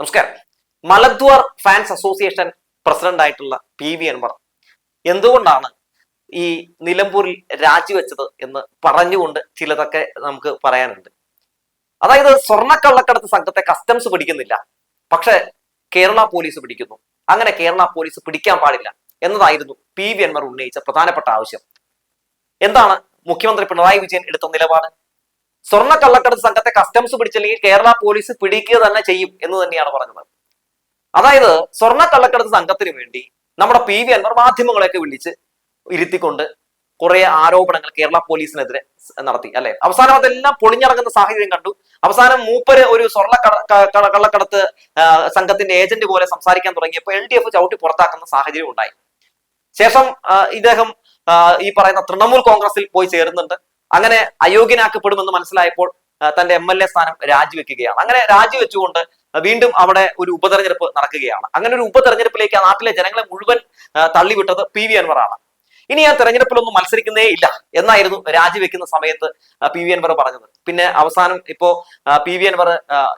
നമസ്കാരം. മലദ്വാർ fans association president ആയിട്ടുള്ള പി വി അൻവർ. എന്തുകൊണ്ടാണ് ഈ നിലമ്പൂരിൽ രാജിവെച്ചത് എന്ന് പറഞ്ഞുകൊണ്ട് ചിലതൊക്കെ നമുക്ക് പറയാനുണ്ട്. അതായത് സ്വർണക്കള്ളക്കടത്ത് സംഘത്തെ കസ്റ്റംസ് പിടിക്കുന്നില്ല. പക്ഷെ കേരള പോലീസ് പിടിക്കുന്നു. അങ്ങനെ കേരള പോലീസ് പിടിക്കാൻ പാടില്ല എന്നതായിരുന്നു പി വി അൻവർ ഉന്നയിച്ച പ്രധാനപ്പെട്ട ആവശ്യം. എന്താണ് മുഖ്യമന്ത്രി പിണറായി വിജയൻ എടുത്ത നിലപാട്? സ്വർണ കള്ളക്കടത്ത് സംഘത്തെ കസ്റ്റംസ് പിടിച്ചില്ലെങ്കിൽ കേരള പോലീസ് പിടിക്കുക തന്നെ ചെയ്യും എന്ന് തന്നെയാണ് പറഞ്ഞത്. അതായത് സ്വർണ കള്ളക്കടത്ത് സംഘത്തിന് വേണ്ടി നമ്മുടെ പി വി അൻവർ മാധ്യമങ്ങളെയൊക്കെ വിളിച്ച് ഇരുത്തിക്കൊണ്ട് കുറെ ആരോപണങ്ങൾ കേരള പോലീസിനെതിരെ നടത്തി അല്ലെ? അവസാനം അതെല്ലാം പൊളിഞ്ഞടങ്ങുന്ന സാഹചര്യം കണ്ടു. അവസാനം മൂപ്പര് ഒരു സ്വർണ കള്ളക്കടത്ത് സംഘത്തിന്റെ ഏജന്റ് പോലെ സംസാരിക്കാൻ തുടങ്ങിയപ്പോൾ എൽ ഡി എഫ് ചവിട്ടി പുറത്താക്കുന്ന സാഹചര്യം ഉണ്ടായി. ശേഷം ഇദ്ദേഹം ഈ പറയുന്ന തൃണമൂൽ കോൺഗ്രസിൽ പോയി ചേരുന്നുണ്ട്. അങ്ങനെ അയോഗ്യനാക്കപ്പെടുമെന്ന് മനസ്സിലായപ്പോൾ തന്റെ എം എൽ എ സ്ഥാനം രാജിവെക്കുകയാണ്. അങ്ങനെ രാജിവെച്ചുകൊണ്ട് വീണ്ടും അവിടെ ഒരു ഉപതെരഞ്ഞെടുപ്പ് നടക്കുകയാണ്. അങ്ങനെ ഒരു ഉപതെരഞ്ഞെടുപ്പിലേക്ക് ആ നാട്ടിലെ ജനങ്ങളെ മുഴുവൻ തള്ളിവിട്ടത് പി വി അൻവറാണ്. ഇനി ഞാൻ തെരഞ്ഞെടുപ്പിലൊന്നും മത്സരിക്കുന്നേ ഇല്ല എന്നായിരുന്നു രാജിവെക്കുന്ന സമയത്ത് പി വി അൻവർ പറഞ്ഞത്. പിന്നെ അവസാനം ഇപ്പോ പി വി അൻവർ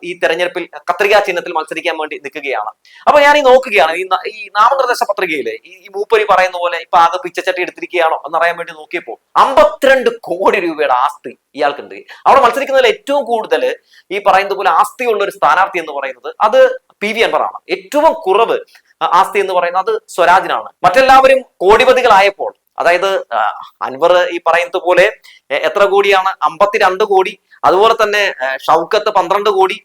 ഈ തെരഞ്ഞെടുപ്പിൽ കത്രികാ ചിഹ്നത്തിൽ മത്സരിക്കാൻ വേണ്ടി നിൽക്കുകയാണ്. അപ്പൊ ഞാൻ ഈ നോക്കുകയാണ് ഈ നാമനിർദ്ദേശ പത്രികയിൽ ഈ മൂപ്പരി പറയുന്ന പോലെ ഇപ്പൊ ആകെ പിച്ചച്ചട്ടി എടുത്തിരിക്കുകയാണോ എന്നറിയാൻ വേണ്ടി നോക്കിയപ്പോൾ അമ്പത്തിരണ്ട് കോടി രൂപയുടെ ആസ്തി ഇയാൾക്കുണ്ട്. അവിടെ മത്സരിക്കുന്നതിൽ ഏറ്റവും കൂടുതൽ ഈ പറയുന്നത് പോലെ ആസ്തിയുള്ള ഒരു സ്ഥാനാർത്ഥി എന്ന് പറയുന്നത് അത് പി വി അൻവറാണ് ഏറ്റവും കുറവ് ആസ്തി എന്ന് പറയുന്നത് അത് സ്വരാജിനാണ്. മറ്റെല്ലാവരും കോടിപതികളായപ്പോൾ അതായത് അൻവർ ഈ പറയുന്നത് പോലെ എത്ര കോടിയാണ്? അമ്പത്തിരണ്ട് കോടി. അതുപോലെ തന്നെ ഷൗക്കത്ത് പന്ത്രണ്ട് കോടി.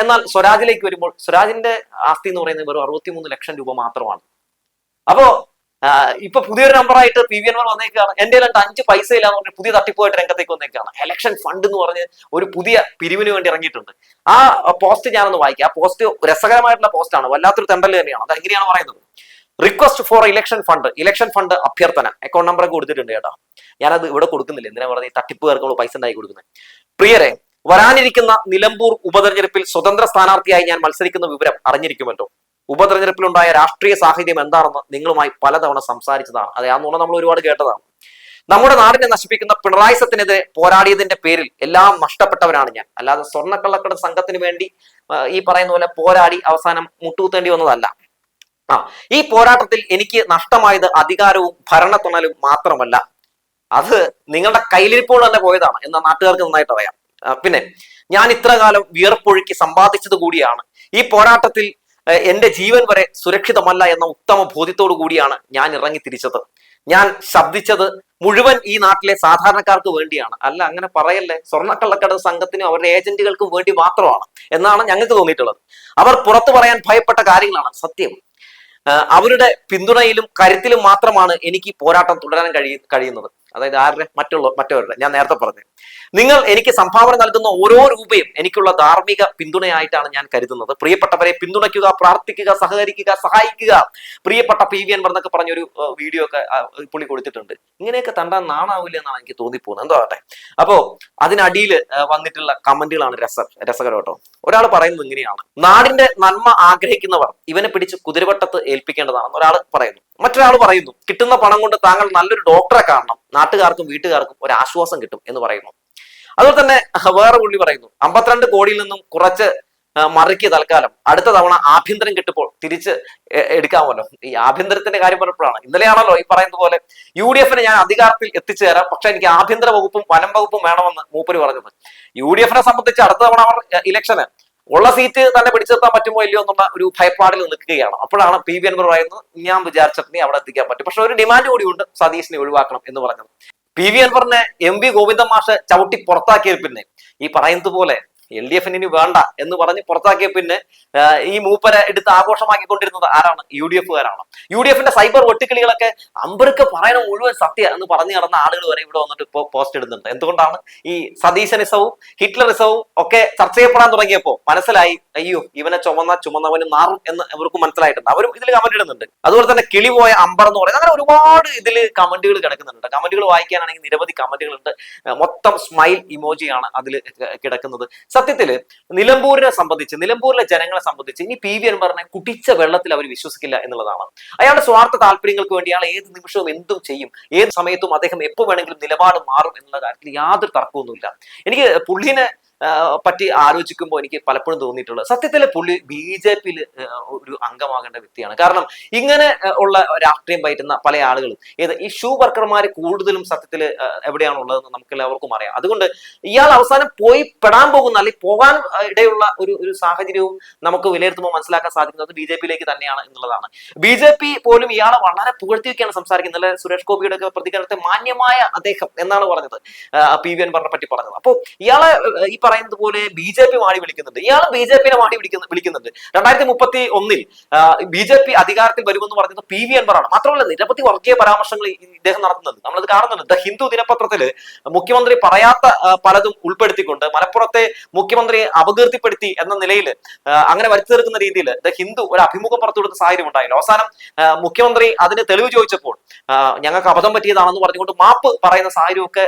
എന്നാൽ സ്വരാജിലേക്ക് വരുമ്പോൾ സ്വരാജിന്റെ ആസ്തി എന്ന് പറയുന്നത് വെറും അറുപത്തിമൂന്ന് ലക്ഷം രൂപ മാത്രമാണ്. അപ്പോ ഇപ്പൊ പുതിയൊരു നമ്പറായിട്ട് പി വി എൻ വന്നേക്കാണ്. എന്റെ രണ്ട് അഞ്ച് പൈസ ഇല്ലാന്ന് പറഞ്ഞ് പുതിയ തട്ടിപ്പുമായിട്ട് രംഗത്തേക്ക് വന്നേക്കാണ്. എലക്ഷൻ ഫണ്ട് എന്ന് പറഞ്ഞ് ഒരു പുതിയ പിരിവിന് വേണ്ടി ഇറങ്ങിയിട്ടുണ്ട്. ആ പോസ്റ്റ് ഞാനൊന്ന് വായിക്കാം. ആ പോസ്റ്റ് രസകരമായിട്ടുള്ള പോസ്റ്റാണ് വല്ലാത്തൊരു തെണ്ടൽ തന്നെയാണ്. അത് എങ്ങനെയാണ് പറയുന്നത്? Request for election fund election fund അഭ്യർത്ഥന. അക്കൗണ്ട് നമ്പർ കൊടുത്തിട്ടുണ്ട് കേട്ടോ. ഞാനത് ഇവിടെ കൊടുക്കുന്നില്ല. എന്തിനാ പറഞ്ഞ തട്ടിപ്പ് തട്ടിപ്പുകാർക്കുള്ള പൈസ ഉണ്ടായി കൊടുക്കുന്നത്? പ്രിയരെ വരാനിരിക്കുന്ന നിലമ്പൂർ ഉപതെരഞ്ഞെടുപ്പിൽ സ്വതന്ത്ര സ്ഥാനാർത്ഥിയായി ഞാൻ മത്സരിക്കുന്ന വിവരം അറിഞ്ഞിരിക്കുമല്ലോ. ഉപതെരഞ്ഞെടുപ്പിലുണ്ടായ രാഷ്ട്രീയ സാഹചര്യം എന്താണെന്ന് നിങ്ങളുമായി പലതവണ സംസാരിച്ചതാണ്. അതെ ആ നുണ നമ്മൾ ഒരുപാട് കേട്ടതാണ്. നമ്മുടെ നാടിനെ നശിപ്പിക്കുന്ന പിണറായി സത്തിനെതിരെ പോരാടിയതിന്റെ പേരിൽ എല്ലാം നഷ്ടപ്പെട്ടവനാണ് ഞാൻ. അല്ലാതെ സ്വർണക്കള്ളക്കട സംഘത്തിന് വേണ്ടി ഈ പറയുന്ന പോലെ പോരാടി അവസാനം മുട്ടുകുത്തേണ്ടി വന്നതല്ല. ആ ഈ പോരാട്ടത്തിൽ എനിക്ക് നഷ്ടമായത് അധികാരവും ഭരണത്തുണലും മാത്രമല്ല. അത് നിങ്ങളുടെ കയ്യിലിരിപ്പോൾ തന്നെ പോയതാണ്. എന്ന നാട്ടുകാർക്ക് നന്നായിട്ട് അറിയാം പിന്നെ ഞാൻ ഇത്രകാലം വിയർപ്പൊഴുക്കി സമ്പാദിച്ചത് കൂടിയാണ്. ഈ പോരാട്ടത്തിൽ എന്റെ ജീവൻ വരെ സുരക്ഷിതമല്ല എന്ന ഉത്തമ ബോധ്യത്തോടു കൂടിയാണ് ഞാൻ ഇറങ്ങി തിരിച്ചത്. ഞാൻ ശബ്ദിച്ചത് മുഴുവൻ ഈ നാട്ടിലെ സാധാരണക്കാർക്ക് വേണ്ടിയാണ്. അല്ല അങ്ങനെ പറയല്ലേ? സ്വർണക്കള്ളക്കട സംഘത്തിനും അവരുടെ ഏജന്റുകൾക്കും വേണ്ടി മാത്രമാണ് എന്നാണ് ഞങ്ങൾക്ക് തോന്നിയിട്ടുള്ളത്. അവർ പുറത്തു പറയാൻ ഭയപ്പെട്ട കാര്യങ്ങളാണ് സത്യം. അവരുടെ പിന്തുണയിലും കരുത്തിലും മാത്രമാണ് എനിക്ക് പോരാട്ടം തുടരാൻ കഴിയ കഴിയുന്നത്. അതായത് ആരുടെ? മറ്റുള്ള മറ്റവരുടെ. ഞാൻ നേരത്തെ പറഞ്ഞു. നിങ്ങൾ എനിക്ക് സംഭാവന നൽകുന്ന ഓരോ രൂപയും എനിക്കുള്ള ധാർമ്മിക പിന്തുണയായിട്ടാണ് ഞാൻ കരുതുന്നത്. പ്രിയപ്പെട്ടവരെ പിന്തുണയ്ക്കുക പ്രാർത്ഥിക്കുക സഹകരിക്കുക സഹായിക്കുക. പ്രിയപ്പെട്ട പി വി എൻ എന്നൊക്കെ പറഞ്ഞൊരു വീഡിയോ ഒക്കെ പുള്ളി കൊടുത്തിട്ടുണ്ട്. ഇങ്ങനെയൊക്കെ തണ്ടാൻ നാണാവില്ല എന്നാണ് എനിക്ക് തോന്നിപ്പോകുന്നത്. എന്തോ ആട്ടെ അപ്പോ അതിനടിയിൽ വന്നിട്ടുള്ള കമന്റുകളാണ് രസ രസകരോട്ടോ ഒരാൾ പറയുന്നത് ഇങ്ങനെയാണ്. നാടിന്റെ നന്മ ആഗ്രഹിക്കുന്നവർ ഇവനെ പിടിച്ച് കുതിരവട്ടത്ത് ഏൽപ്പിക്കേണ്ടതാണെന്ന് ഒരാൾ പറയുന്നു. മറ്റൊരാൾ പറയുന്നു കിട്ടുന്ന പണം കൊണ്ട് താങ്കൾ നല്ലൊരു ഡോക്ടറെ കാണണം. നാട്ടുകാർക്കും വീട്ടുകാർക്കും ഒരു ആശ്വാസം കിട്ടും എന്ന് പറയുന്നു. അതുപോലെ തന്നെ വേറെ പുള്ളി പറയുന്നു അമ്പത്തിരണ്ട് കോടിയിൽ നിന്നും കുറച്ച് മറിക്ക് തൽക്കാലം. അടുത്ത തവണ ആഭ്യന്തരം കിട്ടുമ്പോൾ തിരിച്ച് എടുക്കാമല്ലോ. ഈ ആഭ്യന്തരത്തിന്റെ കാര്യം പറഞ്ഞപ്പോഴാണ്. ഇന്നലെയാണല്ലോ ഈ പറയുന്നത് പോലെ യു ഡി എഫിനെ ഞാൻ അധികാരത്തിൽ എത്തിച്ചു തരാം പക്ഷെ എനിക്ക് ആഭ്യന്തര വകുപ്പും വനം വകുപ്പും വേണമെന്ന് മൂപ്പര് പറഞ്ഞത്. യു ഡി എഫിനെ സംബന്ധിച്ച് അടുത്ത തവണ അവർ ഇലക്ഷന് ഉള്ള സീറ്റ് തന്നെ പിടിച്ചെത്താൻ പറ്റുമോ ഇല്ലയോ എന്നുള്ള ഒരു ഭയപ്പാടിൽ നിൽക്കുകയാണ്. അപ്പോഴാണ് പി വി അൻവർ പറയുന്നത് ഞാൻ വിചാരിച്ചിട്ടുണ്ടെങ്കിൽ അവിടെ എത്തിക്കാൻ പറ്റും. പക്ഷെ ഒരു ഡിമാൻഡ് കൂടിയുണ്ട് സതീഷിനെ ഒഴിവാക്കണം എന്ന് പറഞ്ഞത്. പി വി അൻവറിനെ എം വി ഗോവിന്ദ മാഷ് ചവിട്ടി പുറത്താക്കിയ പിന്നെ. ഈ പറയുന്നത് പോലെ എൽ ഡി എഫിന് ഇനി വേണ്ട എന്ന് പറഞ്ഞ് പുറത്താക്കിയ പിന്നെ ഈ മൂപ്പരെ എടുത്ത് ആഘോഷമാക്കിക്കൊണ്ടിരുന്നത് ആരാണ്? യു ഡി എഫുകാരാണ്. യു ഡി എഫിന്റെ സൈബർ വെട്ടുക്കിളികളൊക്കെ അമ്പർക്ക് പറയണ മുഴുവൻ സത്യ എന്ന് പറഞ്ഞു നടന്ന ആളുകൾ വരെ ഇവിടെ വന്നിട്ട് ഇപ്പോൾ പോസ്റ്റ് ഇടുന്നുണ്ട്. എന്തുകൊണ്ടാണ്? ഈ സതീശനിസവും ഹിറ്റ്ലറിസവും ഒക്കെ ചർച്ച ചെയ്യപ്പെടാൻ തുടങ്ങിയപ്പോൾ മനസ്സിലായി അയ്യോ ഇവനെ ചുമന്ന ചുമന്നവനും നാറും എന്ന് അവർക്ക് മനസ്സിലായിട്ടുണ്ട്. അവരും ഇതിൽ കമന്റ് ഇടുന്നുണ്ട്. അതുപോലെ തന്നെ കിളി പോയ അമ്പർ എന്ന് പറയുന്നത് അങ്ങനെ ഒരുപാട് ഇതിൽ കമന്റുകൾ കിടക്കുന്നുണ്ട്. കമന്റുകൾ വായിക്കാനാണെങ്കിൽ നിരവധി കമന്റുകളുണ്ട് മൊത്തം സ്മൈൽ ഇമോജിയാണ് അതിൽ കിടക്കുന്നത്. സത്യത്തിൽ നിലമ്പൂരിനെ സംബന്ധിച്ച് നിലമ്പൂരിലെ ജനങ്ങളെ സംബന്ധിച്ച് ഇനി പി വി പറഞ്ഞ കുടിച്ച വെള്ളത്തിൽ അവർ വിശ്വസിക്കില്ല എന്നുള്ളതാണ്. അയാളുടെ സ്വാർത്ഥ താല്പര്യങ്ങൾക്ക് വേണ്ടി അയാൾ ഏത് നിമിഷവും എന്തും ചെയ്യും ഏത് സമയത്തും അദ്ദേഹം എപ്പോ വേണമെങ്കിലും നിലപാട് മാറും എന്നുള്ള കാര്യത്തിൽ യാതൊരു തർക്കമൊന്നുമില്ല. എനിക്ക് പുള്ളിനെ പറ്റി ആലോചിക്കുമ്പോൾ എനിക്ക് പലപ്പോഴും തോന്നിയിട്ടുള്ളത് സത്യത്തിൽ പുള്ളി ബി ജെ പിയിൽ ഒരു അംഗമാകേണ്ട വ്യക്തിയാണ്. കാരണം ഇങ്ങനെ ഉള്ള രാഷ്ട്രീയം പയറ്റുന്ന പല ആളുകളും ഏത് ഈ ഷൂ വർക്കർമാർ കൂടുതലും സത്യത്തിൽ എവിടെയാണ് ഉള്ളതെന്ന് നമുക്ക് എല്ലാവർക്കും അറിയാം. അതുകൊണ്ട് ഇയാൾ അവസാനം പോയി പെടാൻ പോകുന്ന അല്ലെങ്കിൽ പോകാൻ ഇടയുള്ള ഒരു ഒരു സാഹചര്യവും നമുക്ക് വിലയിരുത്തുമ്പോൾ മനസ്സിലാക്കാൻ സാധിക്കുന്നത് ബി ജെ പിയിലേക്ക് തന്നെയാണ് എന്നുള്ളതാണ്. ബി ജെ പി പോലും ഇയാളെ വളരെ പുകഴ്ത്തിയൊക്കെയാണ് സംസാരിക്കുന്നത്. ഇന്നലെ സുരേഷ് ഗോപിയുടെ ഒക്കെ പ്രതികരണത്തെ മാന്യമായ അദ്ദേഹം എന്നാണ് പറഞ്ഞത് പി വി അൻവറിനെ പറ്റി പറഞ്ഞത്. അപ്പോൾ ഇയാളെ ഈ പറയുന്നത് പോലെ ബി ജെ പി മാടി വിളിക്കുന്നുണ്ട്. ഇയാൾ ബി ജെ പിനെ മാടി വിളിക്കുന്ന വിളിക്കുന്നുണ്ട്. രണ്ടായിരത്തി മുപ്പത്തി ഒന്നിൽ ബി ജെ പി അധികാരത്തിൽ വരുമെന്ന് പറയുന്നത് പി വി അൻവറാണ്. മാത്രമല്ല നിരവധി വർഗീയ പരാമർശങ്ങൾ ഇദ്ദേഹം നടത്തുന്നത് നമ്മളത് കാണുന്നുണ്ട്. ദ ഹിന്ദു ദിനപത്രത്തിൽ മുഖ്യമന്ത്രി പറയാത്ത പലതും ഉൾപ്പെടുത്തിക്കൊണ്ട് മലപ്പുറത്തെ മുഖ്യമന്ത്രിയെ അപകീർത്തിപ്പെടുത്തി എന്ന നിലയിൽ അങ്ങനെ വരുത്തി തീർക്കുന്ന രീതിയിൽ ദ ഹിന്ദു ഒരു അഭിമുഖം പുറത്തുവിടുന്ന സാഹചര്യം ഉണ്ടായില്ല. അവസാനം മുഖ്യമന്ത്രി അതിന് തെളിവ് ചോദിച്ചപ്പോൾ ഞങ്ങൾക്ക് അബദ്ധം പറ്റിയതാണെന്ന് പറഞ്ഞുകൊണ്ട് മാപ്പ് പറയുന്ന സാഹചര്യമൊക്കെ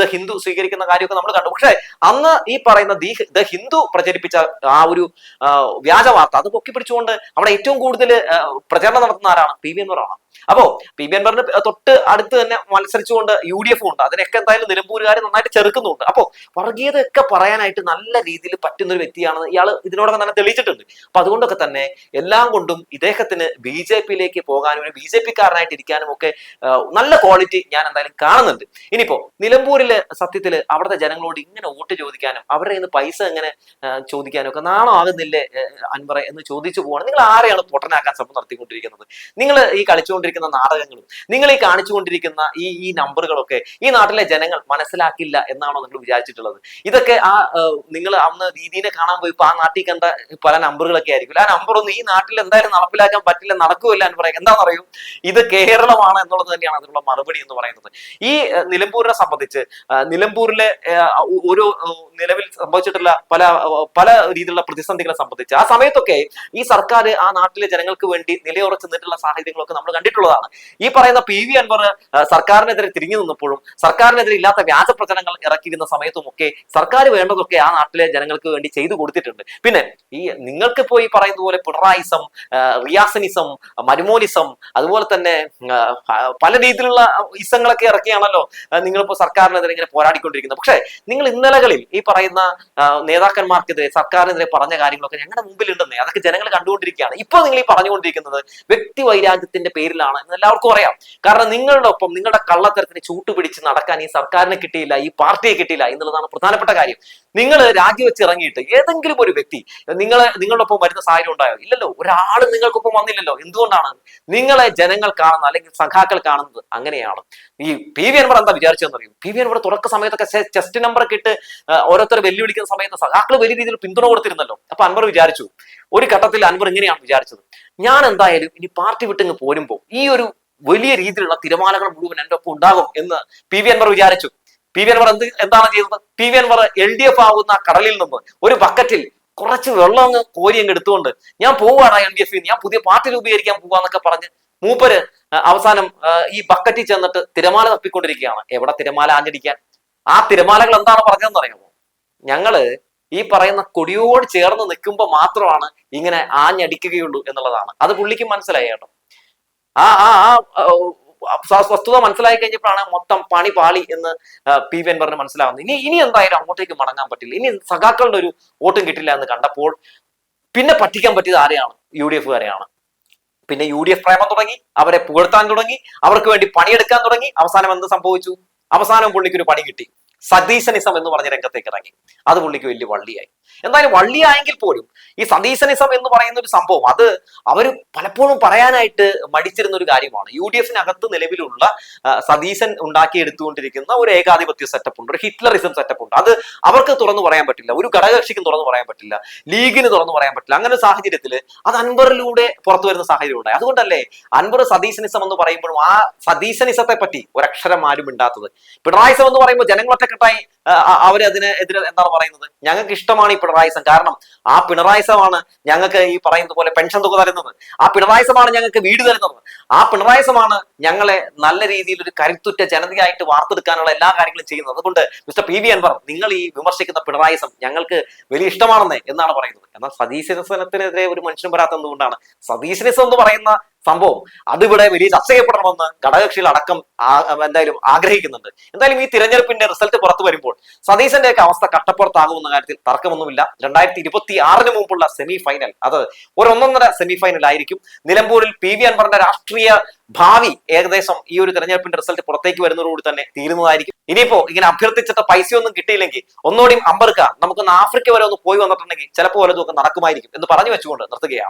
ദ ഹിന്ദു സ്വീകരിക്കുന്ന കാര്യമൊക്കെ നമ്മൾ കണ്ടു. പക്ഷേ അന്ന് ഈ പറയുന്ന ദി ദ ഹിന്ദു പ്രചരിപ്പിച്ച ആ ഒരു വ്യാജ വാർത്ത അത് പൊക്കി പിടിച്ചുകൊണ്ട് അവിടെ ഏറ്റവും കൂടുതൽ പ്രചരണം നടത്തുന്ന ആരാണ്? പി വി എൻവറാണ് അപ്പോ പി ബി അൻവറിന് തൊട്ട് അടുത്ത് തന്നെ മത്സരിച്ചുകൊണ്ട് യു ഡി എഫ് ഉണ്ട്. അതിനൊക്കെ എന്തായാലും നിലമ്പൂരുകാർ നന്നായിട്ട് ചെറുക്കുന്നുണ്ട്. അപ്പോ വർഗീയതയൊക്കെ പറയാനായിട്ട് നല്ല രീതിയിൽ പറ്റുന്ന ഒരു വ്യക്തിയാണെന്ന് ഇയാൾ ഇതിനോടൊപ്പം തന്നെ തെളിയിച്ചിട്ടുണ്ട്. അപ്പൊ അതുകൊണ്ടൊക്കെ തന്നെ എല്ലാം കൊണ്ടും ഇദ്ദേഹത്തിന് ബി ജെ പിയിലേക്ക് പോകാനും ഒരു ബി ജെ പി കാരനായിട്ട് ഇരിക്കാനും ഒക്കെ നല്ല ക്വാളിറ്റി ഞാൻ എന്തായാലും കാണുന്നുണ്ട്. ഇനിയിപ്പോ നിലമ്പൂരിലെ സത്യത്തിൽ അവിടുത്തെ ജനങ്ങളോട് ഇങ്ങനെ വോട്ട് ചോദിക്കാനും അവരുടെ നിന്ന് പൈസ എങ്ങനെ ചോദിക്കാനും ഒക്കെ നാണോ ആകുന്നില്ലേ അൻവറെ എന്ന് ചോദിച്ചു പോവാണ്. നിങ്ങൾ ആരെയാണ് പൊട്ടനാക്കാൻ ശ്രമം നടത്തിക്കൊണ്ടിരിക്കുന്നത്? നിങ്ങൾ ഈ കളിച്ചുകൊണ്ടിരിക്കുന്ന നാടകങ്ങളും നിങ്ങൾ ഈ കാണിച്ചു കൊണ്ടിരിക്കുന്ന ഈ ഈ നമ്പറുകളൊക്കെ ഈ നാട്ടിലെ ജനങ്ങൾ മനസ്സിലാക്കില്ല എന്നാണോ നിങ്ങൾ വിചാരിച്ചിട്ടുള്ളത്? ഇതൊക്കെ ആ നിങ്ങൾ അന്ന് ദീദീനെ കാണാൻ പോയി ആ നാട്ടിൽ കണ്ട പല നമ്പറുകളൊക്കെ ആയിരിക്കും. ആ നമ്പർ ഒന്നും ഈ നാട്ടിൽ എന്തായാലും നടപ്പിലാക്കാൻ പറ്റില്ല നടക്കുമല്ല എന്ന് പറയാം എന്താണെന്ന് അറിയും ഇത് കേരളമാണ് എന്നുള്ളത് തന്നെയാണ് അതിനുള്ള മറുപടി എന്ന് പറയുന്നത്. ഈ നിലമ്പൂരിനെ സംബന്ധിച്ച് നിലമ്പൂരിലെ ഒരു നിലവിൽ സംഭവിച്ചിട്ടുള്ള പല പല രീതിയിലുള്ള പ്രതിസന്ധികളെ സംബന്ധിച്ച് ആ സമയത്തൊക്കെ ഈ സർക്കാർ ആ നാട്ടിലെ ജനങ്ങൾക്ക് വേണ്ടി നിലയുറച്ചു നിന്നിട്ടുള്ള സാഹചര്യങ്ങളൊക്കെ നമ്മൾ കണ്ടിട്ടുള്ളതാണ് ഈ പറയുന്ന പി വി അൻവർ സർക്കാരിനെതിരെ തിരിഞ്ഞു നിന്നപ്പോഴും സർക്കാരിനെതിരെ ഇല്ലാത്ത വ്യാജ പ്രചരണങ്ങൾ ഇറക്കിയിരുന്ന സമയത്തുമൊക്കെ സർക്കാർ വേണ്ടതൊക്കെ ആ നാട്ടിലെ ജനങ്ങൾക്ക് വേണ്ടി ചെയ്തു കൊടുത്തിട്ടുണ്ട്. പിന്നെ ഈ നിങ്ങൾക്ക് ഇപ്പോൾ ഈ പറയുന്ന പോലെ പിണറായിസം റിയാസനിസം മരുമോനിസം അതുപോലെ തന്നെ പല രീതിയിലുള്ള ഇസങ്ങളൊക്കെ ഇറക്കിയാണല്ലോ നിങ്ങളിപ്പോൾ നിങ്ങളിപ്പോ സർക്കാരിനെതിരെ ഇങ്ങനെ പോരാടിക്കൊണ്ടിരിക്കുന്നത്. പക്ഷേ നിങ്ങൾ ഇന്നലകളിൽ ഈ പറയുന്ന നേതാക്കന്മാർക്കെതിരെ സർക്കാരിനെതിരെ പറഞ്ഞ കാര്യങ്ങളൊക്കെ ഞങ്ങളുടെ മുമ്പിൽ ഉണ്ടെന്നേ അതൊക്കെ ജനങ്ങൾ കണ്ടുകൊണ്ടിരിക്കുകയാണ്. ഇപ്പോൾ നിങ്ങൾ ഈ പറഞ്ഞുകൊണ്ടിരിക്കുന്നത് വ്യക്തി വൈരാഗ്യത്തിന്റെ പേരിലാണ്. എന്ന് എല്ലാവർക്കും അറിയാം. കാരണം നിങ്ങളുടെ ഒപ്പം നിങ്ങളുടെ കള്ളത്തരത്തിന് ചൂട്ടുപിടിച്ച് നടക്കാൻ ഈ സർക്കാരിനെ കിട്ടിയില്ല ഈ പാർട്ടിയെ കിട്ടിയില്ല എന്നുള്ളതാണ് പ്രധാനപ്പെട്ട കാര്യം. നിങ്ങൾ രാജിവെച്ച് ഇറങ്ങിയിട്ട് ഏതെങ്കിലും ഒരു വ്യക്തി നിങ്ങളെ ഒപ്പം വരുന്ന സാഹചര്യം ഉണ്ടായോ? ഇല്ലല്ലോ. ഒരാളും നിങ്ങൾക്കൊപ്പം വന്നില്ലല്ലോ. എന്തുകൊണ്ടാണ്? നിങ്ങളെ ജനങ്ങൾ കാണുന്നത് അല്ലെങ്കിൽ സഖാക്കൾ കാണുന്നത് അങ്ങനെയാണ്. ഈ പി വി അൻവർ എന്താ വിചാരിച്ചതെന്ന് അറിയും? പി വി അൻവർ തുടക്ക സമയത്തൊക്കെ ചെസ്റ്റ് നമ്പർ ഒക്കെ ഇട്ട് ഓരോരുത്തർ വെല്ലുവിളിക്കുന്ന സമയത്ത് സഖാക്കൾ വലിയ രീതിയിൽ പിന്തുണ കൊടുത്തിരുന്നല്ലോ. അപ്പൊ അൻവർ വിചാരിച്ചു ഒരു ഘട്ടത്തിൽ അൻവർ ഇങ്ങനെയാണ് വിചാരിച്ചത്. ഞാൻ എന്തായാലും ഇനി പാർട്ടി വിട്ടിങ്ങ് പോരുമ്പോൾ ഈ ഒരു വലിയ രീതിയിലുള്ള തിരമാലകൾ മുഴുവൻ എന്റെ ഒപ്പം ഉണ്ടാകും എന്ന് പി വി അൻവർ വിചാരിച്ചു. പി വി അൻവർ എന്ത് എന്താണ് ചെയ്തത്? P V Anvar L D F ആവുന്ന കടലിൽ നിന്ന് ഒരു ബക്കറ്റിൽ കുറച്ച് വെള്ളം അങ്ങ് കോരി അങ്ങ് എടുത്തുകൊണ്ട് ഞാൻ പോവാണ് എൽ ഡി എഫ് ഞാൻ പുതിയ പാർട്ടി രൂപീകരിക്കാൻ പോവാന്നൊക്കെ പറഞ്ഞ് മൂപ്പര് അവസാനം ഈ ബക്കറ്റിൽ ചെന്നിട്ട് തിരമാല തപ്പിക്കൊണ്ടിരിക്കുകയാണ്. എവിടെ തിരമാല ആഞ്ഞടിക്കാൻ? ആ തിരമാലകൾ എന്താണ് പറഞ്ഞതെന്ന് അറിയാമോ? ഞങ്ങൾ ഈ പറയുന്ന കൊടിയോട് ചേർന്ന് നിൽക്കുമ്പോൾ മാത്രമാണ് ഇങ്ങനെ ആഞ്ഞടിക്കുകയുള്ളൂ എന്നുള്ളതാണ്. അത് പുള്ളിക്ക് മനസ്സിലായി കേട്ടോ. ആ ആ ആ വസ്തുത മനസ്സിലായി കഴിഞ്ഞപ്പോഴാണ് മൊത്തം പണി പാളി എന്ന് പി വി അൻവറിന് മനസ്സിലാവുന്നത്. ഇനി ഇനി എന്തായാലും അങ്ങോട്ടേക്ക് മടങ്ങാൻ പറ്റില്ല. ഇനി സഖാക്കളുടെ ഒരു വോട്ടും കിട്ടില്ല എന്ന് കണ്ടപ്പോൾ പിന്നെ പറ്റിക്കാൻ പറ്റിയത് ആരെയാണ്? യു ഡി എഫുകാരെയാണ് പിന്നെ യു ഡി എഫ് പ്രേമം തുടങ്ങി അവരെ പുകഴ്ത്താൻ തുടങ്ങി അവർക്ക് വേണ്ടി പണിയെടുക്കാൻ തുടങ്ങി. അവസാനം എന്ത് സംഭവിച്ചു? അവസാനം പുള്ളിക്ക് ഒരു പണി കിട്ടി. സതീശനിസം എന്ന് പറഞ്ഞ രംഗത്തേക്ക് ഇറങ്ങി. അത് പുള്ളിക്ക് വലിയ വള്ളിയായി. എന്തായാലും വള്ളിയായെങ്കിൽ പോലും ഈ സതീശനിസം എന്ന് പറയുന്ന ഒരു സംഭവം അത് അവർ പലപ്പോഴും പറയാനായിട്ട് മടിച്ചിരുന്ന ഒരു കാര്യമാണ്. യു ഡി എഫിനകത്ത് നിലവിലുള്ള സതീശൻ ഉണ്ടാക്കിയെടുത്തുകൊണ്ടിരിക്കുന്ന ഒരു ഏകാധിപത്യ സെറ്റപ്പ് ഉണ്ട്. ഒരു ഹിറ്റ്ലറിസം സെറ്റപ്പ് ഉണ്ട്. അത് അവർക്ക് തുറന്നു പറയാൻ പറ്റില്ല. ഒരു ഘടകകക്ഷിക്കും തുറന്നു പറയാൻ പറ്റില്ല. ലീഗിന് തുറന്നു പറയാൻ പറ്റില്ല. അങ്ങനെ ഒരു സാഹചര്യത്തിൽ അത് അൻവറിലൂടെ പുറത്തു വരുന്ന സാഹചര്യം ഉണ്ടായി അതുകൊണ്ടല്ലേ അൻവർ സതീശനിസം എന്ന് പറയുമ്പോഴും ആ സതീശനിസത്തെ പറ്റി ഒരക്ഷരം ആരും ഇണ്ടാത്തത് പിണറായിസം എന്ന് പറയുമ്പോൾ ജനങ്ങൾ അതിനെതിരെ അവരതിന് എതിരെ എന്താണ് പറയുന്നത്? ഞങ്ങൾക്ക് ഇഷ്ടമാണ് ഈ പിണറായി പിണറായിസം കാരണം ആ പിണറായി പിണറായിസമാണ് ഞങ്ങൾക്ക് ഈ പറയുന്നത് പോലെ പെൻഷൻ തുക തരുന്നത്. ആ പിണറായി പിണറായിസമാണ് ഞങ്ങൾക്ക് വീട് തരുന്നത്. ആ പിണറായി പിണറായിസമാണ് ഞങ്ങളെ നല്ല രീതിയിൽ ഒരു കരുത്തുറ്റ ജനതയായിട്ട് വാർത്തെടുക്കാനുള്ള എല്ലാ കാര്യങ്ങളും ചെയ്യുന്നത്. അതുകൊണ്ട് മിസ്റ്റർ പി വി അൻവർ നിങ്ങൾ ഈ വിമർശിക്കുന്ന പിണറായി പിണറായിസം ഞങ്ങൾക്ക് വലിയ ഇഷ്ടമാണെന്നേ എന്നാണ് പറയുന്നത്. എന്നാൽ സതീശനിസത്തിനെതിരെ ഒരു മനുഷ്യൻ വരാത്ത എന്തുകൊണ്ടാണ്? എന്ന് പറയുന്ന സംഭവം. അതിവിടെ വലിയ ചർച്ച ചെയ്യപ്പെടണമെന്ന് ഘടകകക്ഷികൾ അടക്കം എന്തായാലും ആഗ്രഹിക്കുന്നുണ്ട്. എന്തായാലും ഈ തിരഞ്ഞെടുപ്പിന്റെ റിസൾട്ട് പുറത്തു വരുമ്പോൾ സതീശന്റെ ഒക്കെ അവസ്ഥ കട്ടപ്പുറത്താകുമെന്ന കാര്യത്തിൽ തർക്കമൊന്നുമില്ല. രണ്ടായിരത്തി ഇരുപത്തി ആറിന് മുമ്പുള്ള സെമി ഫൈനൽ അത് ഒരു ഒന്നൊന്നര സെമി ഫൈനൽ ആയിരിക്കും നിലമ്പൂരിൽ പി വി അൻവറിന്റെ രാഷ്ട്രീയ ഭാവി ഏകദേശം ഈ ഒരു തെരഞ്ഞെടുപ്പിന്റെ റിസൾട്ട് പുറത്തേക്ക് വരുന്നതോടുകൂടി തന്നെ തീരുന്നതായിരിക്കും. ഇനിയിപ്പോ ഇങ്ങനെ അഭ്യർത്ഥിച്ചിട്ട് പൈസയൊന്നും കിട്ടിയില്ലെങ്കിൽ ഒന്നുകൂടി അമ്പർക്ക നമുക്കൊന്ന് ആഫ്രിക്ക വരെ ഒന്ന് പോയി വന്നിട്ടുണ്ടെങ്കിൽ ചിലപ്പോൾ വല്ലതും ഒക്കെ നടക്കുമായിരിക്കും എന്ന് പറഞ്ഞു വെച്ചുകൊണ്ട് നിർത്തുകയാണ്.